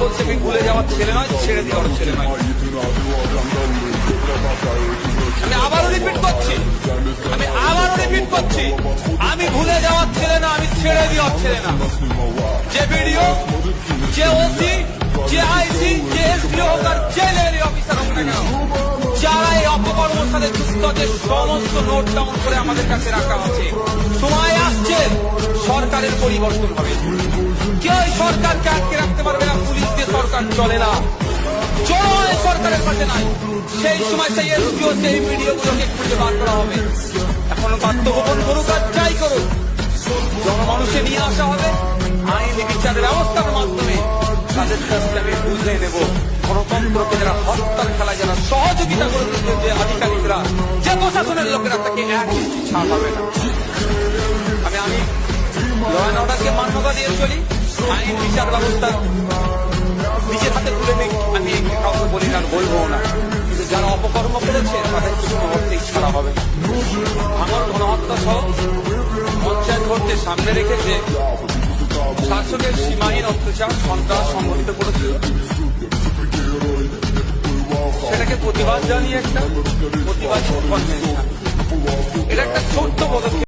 বলছে আমি ভুলে যাওয়ার ছেলে নয়, ছেড়ে দেওয়ার ছেলে নয় আমি আবারও রিপিট করছি। আমি আবারও রিপিট করছি। আমি ভুলে যাওয়ার ছেলে না, আমি ছেড়ে দেওয়ার ছেলে না। যে ভিডিও যে ওসি যে আইসি যে এসডিও হোক আর যে অফিসার হোক না যারা এই অপকর্মের সাথে যুক্ত যে সমস্ত নোট ডাউন করে আমাদের কাছে রাখা আছে সময় আসছে, সরকারের পরিবর্তন হবে। কেউ সরকারকে আটকে সরকার চলে না। জনগণ এই সরকারের পাশে নাই। সেই সময় সেই এসডিও, সেই ভিডিওগুলোকে খুঁজে বার করা হবে। এখন আত্মগোপন করুক আর যাই করুক। জনমানুষে নিয়ে আসা হবে। আইনি বিচার ব্যবস্থার মাধ্যমে তাদের কাছ আমি বুঝে নেব গণতন্ত্রকে যারা হত্যার খেলায় যারা সহযোগিতা করে দিচ্ছে যে আধিকারিকরা, যে প্রশাসনের লোকেরা তাকে এক ইঞ্চি ছাড় হবে না। আমি আমি ল অ্যান্ড অর্ডারকে মান্যতা দিয়ে চলি। আইন বিচার ব্যবস্থা আর বলব না। কিন্তু যারা অপকর্ম করেছে, তাদের কোনো মুহূর্তেই ছাড়া হবে। ভাঙর গণহত্যা সহ পঞ্চায়েত ভোটকে সামনে রেখেছে শাসকের সীমাহীন অত্যাচার, সন্ত্রাস সংঘটিত করেছিল সেটাকে প্রতিবাদ জানিয়ে একটা প্রতিবাদ এটা একটা ছোট্ট পদক্ষেপ।